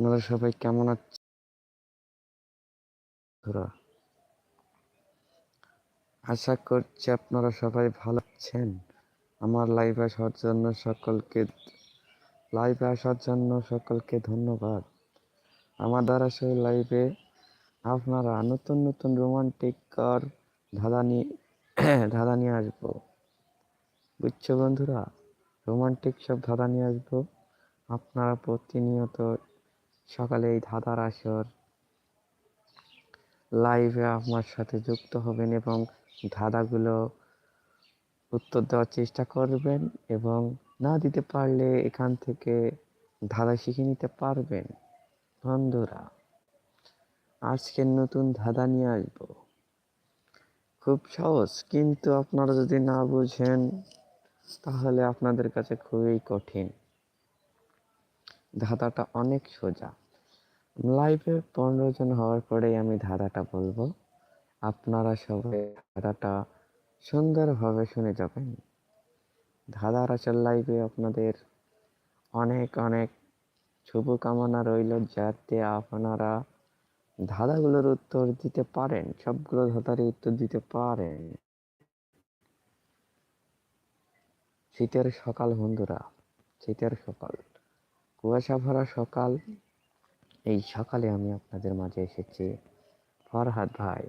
আপনারা সবাই কেমন আছেন আশা করছি আপনারা সবাই ভালো আছেন। আমার লাইভে আসার জন্য সকলকে লাইভে আসার জন্য সকলকে ধন্যবাদ। আমার দ্বারা সেই লাইভে আপনারা নতুন নতুন রোমান্টিক কার ধাঁধা নিয়ে ধাঁধা নিয়ে আসব। বুঝছ বন্ধুরা? রোমান্টিক সব ধাঁধা নিয়ে আসব। আপনারা প্রতিনিয়ত সকালে এই ধাঁধার আসর। লাইভে আমার সাথে যুক্ত হবেন এবং ধাঁধাগুলো উত্তর দেওয়ার চেষ্টা করবেন এবং না দিতে পারলে এখান থেকে ধাঁধা শিখে নিতে পারবেন। বন্ধুরা আজকের নতুন ধাঁধা নিয়ে আসব। খুব সহজ, কিন্তু আপনারা যদি না বুঝেন, তাহলে আপনাদের কাছে খুবই কঠিন। ধাঁধাটা অনেক সোজা। লাইভে পনেরো জন হওয়ার পরেই আমি ধাঁধাটা বলব। আপনারা সবাই ধাঁধাটা সুন্দরভাবে শুনে যাবেন। ধাঁধার আসল লাইভে আপনাদের অনেক অনেক শুভকামনা রইল যাতে আপনারা ধাঁধাগুলোর উত্তর দিতে পারেন, সবগুলো ধাঁধারই উত্তর দিতে পারেন। শীতের সকাল, বন্ধুরা, শীতের সকাল। কুয়াশা ভরা সকাল। এই সকালে আমি আপনাদের মাঝে এসেছি। ফরহাদ ভাই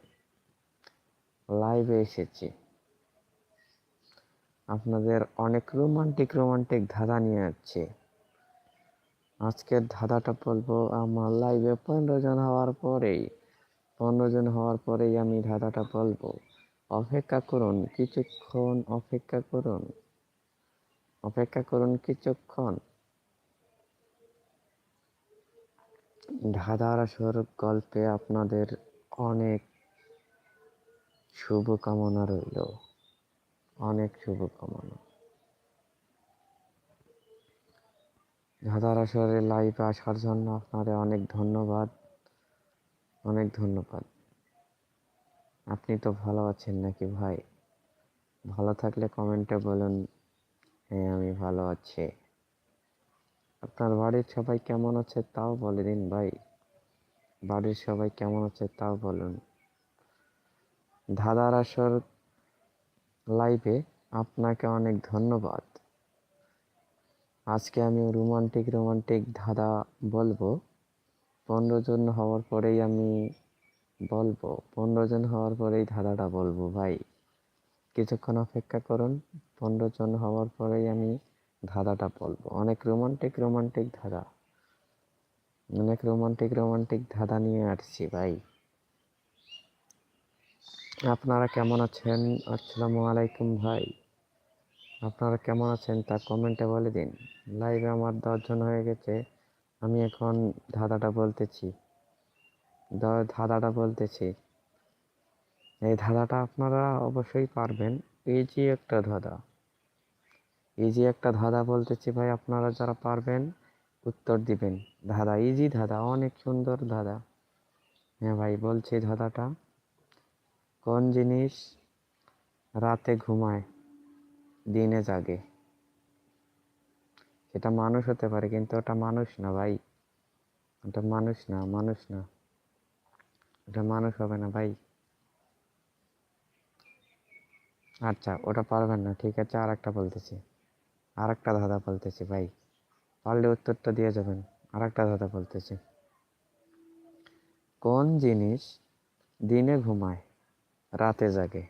লাইভে এসেছি। আপনাদের অনেক রোমান্টিক রোমান্টিক ধাঁধা নিয়ে আসছে। আজকের ধাঁধাটা বলব, আমার লাইভে পনেরো জন হওয়ার পরেই, পনেরো জন হওয়ার পরেই আমি ধাঁধাটা বলব। অপেক্ষা করুন কিছুক্ষণ, অপেক্ষা করুন। অপেক্ষা করুন কিছুক্ষণ। ধাঁধার আসর গল্পে আপনাদের অনেক শুভকামনা রইল। অনেক শুভকামনা। ধাঁধার আসরে লাইভে আসার জন্য আপনাদের অনেক ধন্যবাদ। অনেক ধন্যবাদ। আপনি তো ভালো আছেন নাকি ভাই? ভালো থাকলে কমেন্টে বলুন হ্যাঁ আমি ভালো আছি। আপনার বাড়ির সবাই কেমন আছে তাও বলে দিন ভাই। বাড়ির সবাই কেমন আছে তাও বলুন। ধাঁধার আসর লাইভে আপনাকে অনেক ধন্যবাদ। আজকে আমি রোমান্টিক রোমান্টিক ধাঁধা বলব। পনেরো জন হওয়ার পরেই আমি বলব। পনেরো জন হওয়ার পরেই ধাঁধাটা বলব ভাই। কিছুক্ষণ অপেক্ষা করুন। পনেরো জন হওয়ার পরেই আমি ধাঁধাটা বলব। অনেক রোমান্টিক রোমান্টিক ধাঁধা। অনেক রোমান্টিক রোমান্টিক ধাঁধা নিয়ে আসছি ভাই। আপনারা কেমন আছেন? আসসালামু আলাইকুম ভাই। আপনারা কেমন আছেন তা কমেন্টে বলে দিন। লাইভে আমার দশজন হয়ে গেছে। আমি এখন ধাঁধাটা বলতেছি। ধাঁধাটা বলতেছি। এই ধাঁধাটা আপনারা অবশ্যই পারবেন। এই যে একটা ধাঁধা। ইজি একটা ধাঁধা বলতেছি ভাই, আপনারা যারা পারবেন উত্তর দিবেন। ধাঁধা ইজি ধাঁধা অনেক সুন্দর ধাঁধা। হ্যাঁ ভাই, বলছি ধাঁধাটা। কোন জিনিস রাতে ঘুমায়, দিনে জাগে? সেটা মানুষ হতে পারে, কিন্তু ওটা মানুষ না ভাই। ওটা মানুষ না মানুষ না। ওটা মানুষ হবে না ভাই। আচ্ছা ওটা পারবেন না, ঠিক আছে আর একটা বলতেছি। আর একটা ধাঁধা বলতেছি ভাই। পারলে উত্তরটা দিয়ে যাবেন। আর একটা ধাঁধা বলতেছি কোন জিনিস দিনে ঘুমায়, রাতে জাগে?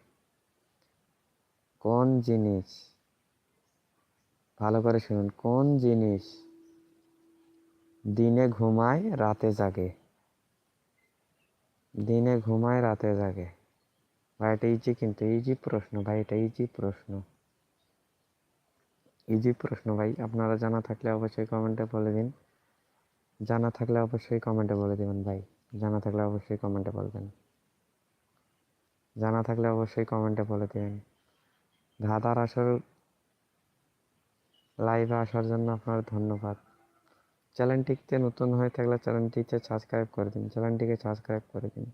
কোন জিনিস, ভালো করে শুনুন, কোন জিনিস দিনে ঘুমায়, রাতে জাগে? দিনে ঘুমায়, রাতে জাগে। ভাই এটা ইজি কিন্তু ইজি প্রশ্ন, ভাই এটা ইজি প্রশ্ন। ইজি প্রশ্ন ভাই, আপনারা জানা থাকলে অবশ্যই কমেন্টে বলে দিন। জানা থাকলে অবশ্যই কমেন্টে বলে দিবেন ভাই। জানা থাকলে অবশ্যই কমেন্টে বলবেন। জানা থাকলে অবশ্যই কমেন্টে বলে দিবেন। ধাঁধার আসর, লাইভে আসার জন্য আপনার ধন্যবাদ। চ্যানেলটিতে নতুন হয়ে থাকলে চ্যানেলটিতে সাবস্ক্রাইব করে দিন। চ্যানেলটিকে সাবস্ক্রাইব করে দিন।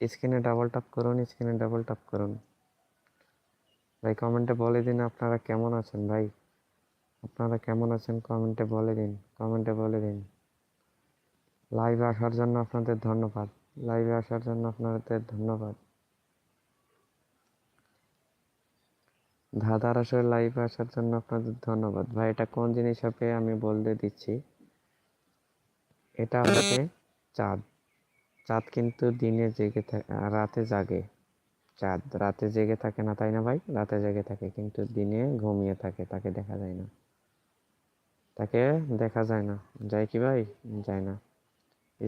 স্ক্রিনে ডাবল ট্যাপ করুন, স্ক্রিনে ডাবল ট্যাপ করুন। ভাই কমেন্টে বলে দিন আপনারা কেমন আছেন ভাই? আপনারা কেমন আছেন কমেন্টে বলে দিন কমেন্টে বলে দিন। লাইভে আসার জন্য আপনাদের ধন্যবাদ লাইভে আসার জন্য আপনাদের ধন্যবাদ। দাদার আসলে লাইভে আসার জন্য আপনাদের ধন্যবাদ। ভাই, এটা কোন জিনিস হবে আমি বলতে দিচ্ছি? এটা হচ্ছে চাঁদ। চাঁদ কিন্তু দিনে জেগে থাকে রাতে জাগে। চাঁদ রাতে জেগে থাকে না, তাই না ভাই? রাতে জেগে থাকে, কিন্তু দিনে ঘুমিয়ে থাকে, তাকে দেখা যায় না। তাকে দেখা যায় না। যায় কি ভাই? যায় না।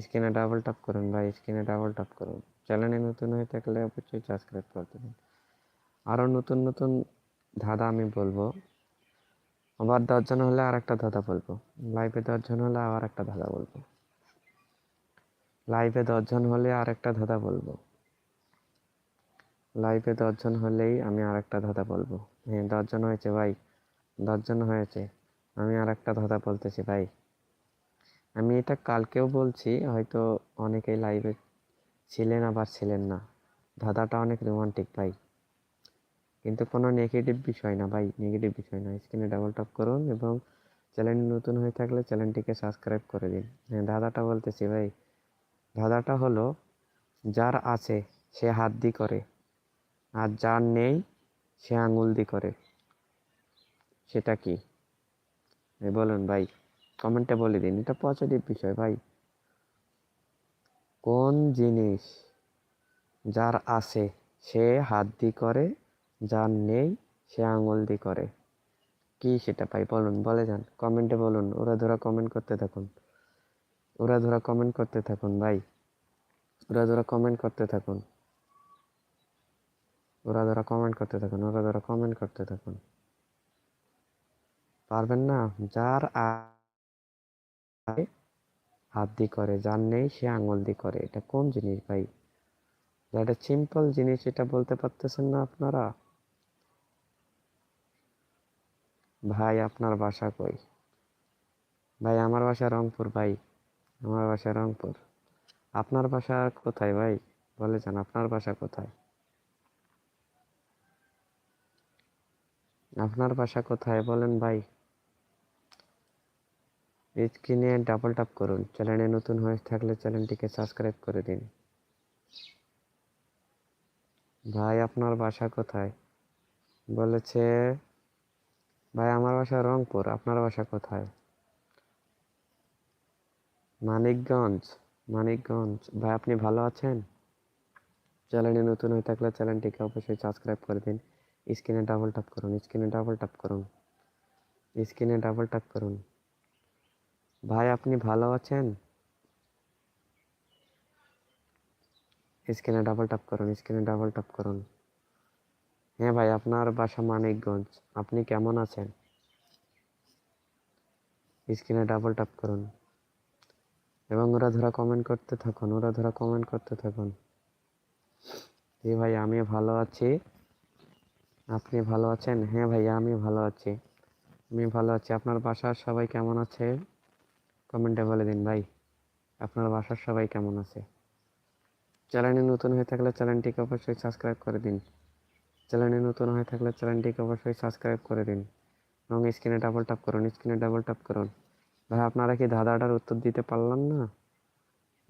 স্ক্রিনে ডাবল ট্যাপ করুন ভাই, স্ক্রিনে ডাবল ট্যাপ করুন। চ্যানেলে নতুন হয়ে থাকলে অবশ্যই সাবস্ক্রাইব করে দেবেন। আরও নতুন নতুন ধাঁধা আমি বলব। আবার দশজন হলে আর একটা ধাঁধা বলব। লাইভে দশজন হলে আবার একটা ধাঁধা বলব। লাইভে দশজন হলে আর একটা ধাঁধা বলব। লাইভে দশজন হলেই আমি আর একটা ধাঁধা বলব। হ্যাঁ দশজন হয়েছে ভাই। দশজন হয়েছে। আমি আর একটা ধাঁধা বলতেছি ভাই। আমি এটা কালকেও বলছি, হয়তো অনেকেই লাইভে ছিলেন আবার ছিলেন না। ধাঁধাটা অনেক রোমান্টিক ভাই। কিন্তু কোনো নেগেটিভ বিষয় না ভাই। নেগেটিভ বিষয় না। স্ক্রিনে ডাবল ট্যাপ করুন এবং চ্যানেল নতুন হয়ে থাকলে চ্যানেলটিকে সাবস্ক্রাইব করে দিন। হ্যাঁ ধাঁধাটা বলতেছি ভাই। ধাঁধাটা হলো, যার আছে, সে হাত দি করে। আর যার নেই, সে আঙুল দি করে। সেটা কি? বলুন ভাই কমেন্টে বলে দিন, এটা পজিটিভ বিষয় ভাই। কোন জিনিস যার আছে, সে হাত দি করে, যার নেই, সে আঙুল দি করে। কি সেটা ভাই বলুন, বলে যান কমেন্টে বলুন, ওরা ধরা কমেন্ট করতে থাকুন। ওরা ধরা কমেন্ট করতে থাকুন ভাই, ওরা ধরা কমেন্ট করতে থাকুন। ওরা ধরা কমেন্ট করতে থাকুন, ওরা ধরা কমেন্ট করতে থাকুন। পারবেন না? যার হাত দি করে, যার নেই সে আঙুল দি করে। এটা কোন জিনিস ভাই? এটা সিম্পল জিনিস, এটা বলতে পারতেছেন না আপনারা? ভাই, আপনার বাসা কই? ভাই, আমার বাসা রংপুর ভাই। আমার বাসা রংপুর। আপনার বাসা কোথায় ভাই? বলে যান, আপনার বাসা কোথায়? আপনার বাসা কোথায়? বলেন ভাই। স্ক্রিনে ডাবল ট্যাপ করুন। চ্যানেলে নতুন হয়ে থাকলে চ্যানেলটিকে সাবস্ক্রাইব করে দিন। ভাই, আপনার বাসা কোথায়? বলেছে, ভাই, আমার বাসা রংপুর। আপনার বাসা কোথায়? মানিকগঞ্জ মানিকগঞ্জ। ভাই, আপনি ভালো আছেন? চ্যানেলে নতুন হয়ে থাকলে চ্যানেলটিকে অবশ্যই সাবস্ক্রাইব করে দিন। স্ক্রিনে ডাবল ট্যাপ করুন, স্ক্রিনে ডাবল ট্যাপ করুন, স্ক্রিনে ডাবল ট্যাপ করুন। ভাই, আপনি ভালো আছেন? স্ক্রিনে ডাবল ট্যাপ করুন, স্ক্রিনে ডাবল ট্যাপ করুন। হ্যাঁ ভাই, আপনার বাসা মানিকগঞ্জ, আপনি কেমন আছেন? স্ক্রিনে ডাবল ট্যাপ করুন। এবং ওরা ধরা কমেন্ট করতে থাকুন ওরা ধরা কমেন্ট করতে থাকুন। জি ভাই আমি ভালো আছি। আপনি ভালো আছেন? হ্যাঁ ভাইয়া আমি ভালো আছি। আমি ভালো আছি। আপনার বাসার সবাই কেমন আছে? কমেন্টে বলে দিন ভাই। আপনার বাসার সবাই কেমন আছে? চ্যানেলে নতুন হয়ে থাকলে চ্যানেলটিকে অবশ্যই সাবস্ক্রাইব করে দিন। চ্যানেলে নতুন হয়ে থাকলে চ্যানেলটিকে অবশ্যই সাবস্ক্রাইব করে দিন। এবং স্ক্রিনে ডাবল ট্যাপ করুন, স্ক্রিনে ডাবল ট্যাপ করুন। ভাই, আপনারা কি ধাঁধাটার উত্তর দিতে পারলাম না?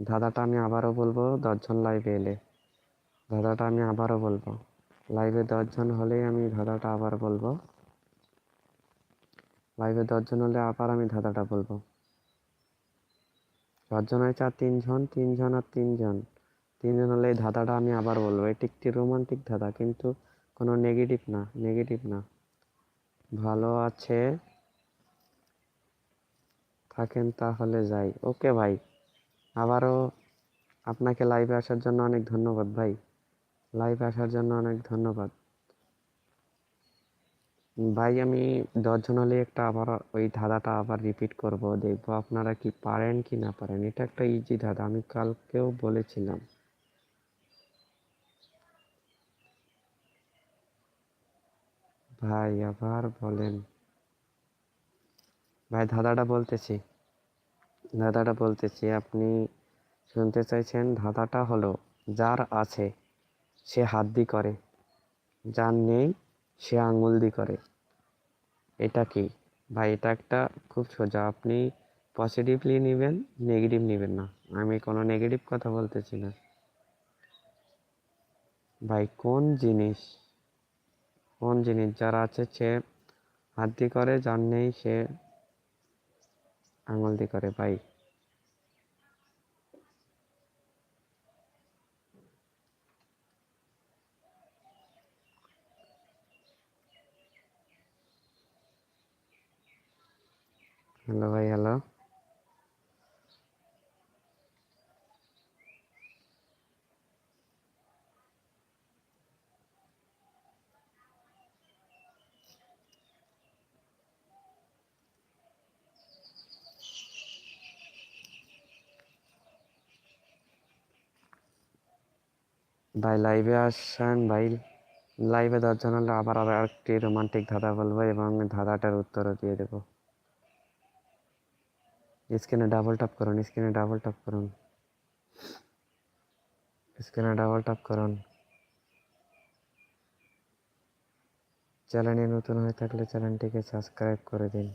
ধাঁধাটা আমি আবারও বলব, দশজন লাইভে এলে। ধাঁধাটা আমি আবারও বলব। লাইভে দশজন হলেই আমি ধাঁধাটা আবার বলব। লাইভে দশজন হলে আবার আমি ধাঁধাটা বলব। দশজন হয়েছে আর তিনজন তিনজন আর তিনজন। তিনজন হলে এই ধাঁধাটা আমি আবার বলব। এটি একটি রোমান্টিক ধাঁধা, কিন্তু কোনো নেগেটিভ না নেগেটিভ না। ভালো আছে। থাকেন তাহলে যাই। ওকে ভাই। আবারও আপনাকে লাইভে আসার জন্য অনেক ধন্যবাদ ভাই। লাইভে আসার জন্য অনেক ধন্যবাদ। ভাই, আমি দশজন হলে একটা আবার ওই ধাঁধাটা আবার রিপিট করব। দেখব আপনারা কি পারেন কি না পারেন। এটা একটা ইজি ধাঁধা, আমি কালকেও বলেছিলাম। ভাই, আবার বলেন। ভাই, ধাঁধাটা বলতেছি। ধাঁধাটা বলতেছি, আপনি শুনতে চাইছেন ধাঁধাটা হলো, যার আছে। সে হাত দি করে। যার নেই, সে আঙুল দি করে। এটা কি? ভাই, এটা একটা খুব সোজা। আপনি পজিটিভলি নেবেন নেগেটিভ নেবেন না। আমি কোনো নেগেটিভ কথা বলতেছি না। ভাই, কোন জিনিস? কোন জিনিস? যার আছে সে হাত দিয়ে করে, যার নেই সে আঙুল দিয়ে করে। ভাই হ্যালো ভাই হ্যালো। ভাই লাইভে আসছেন ভাই। লাইভে দশজন হলে আবার আবার একটি রোমান্টিক ধাঁধা বলব এবং ধাঁধাটার উত্তরও দিয়ে দেবো। স্ক্রিনে ডাবল ট্যাপ করুন, স্ক্রিনে ডাবল ট্যাপ করুন। স্ক্রিনে ডাবল ট্যাপ করুন। চ্যানেলে নতুন হয়ে থাকলে চ্যানেলটিকে সাবস্ক্রাইব করে দিন।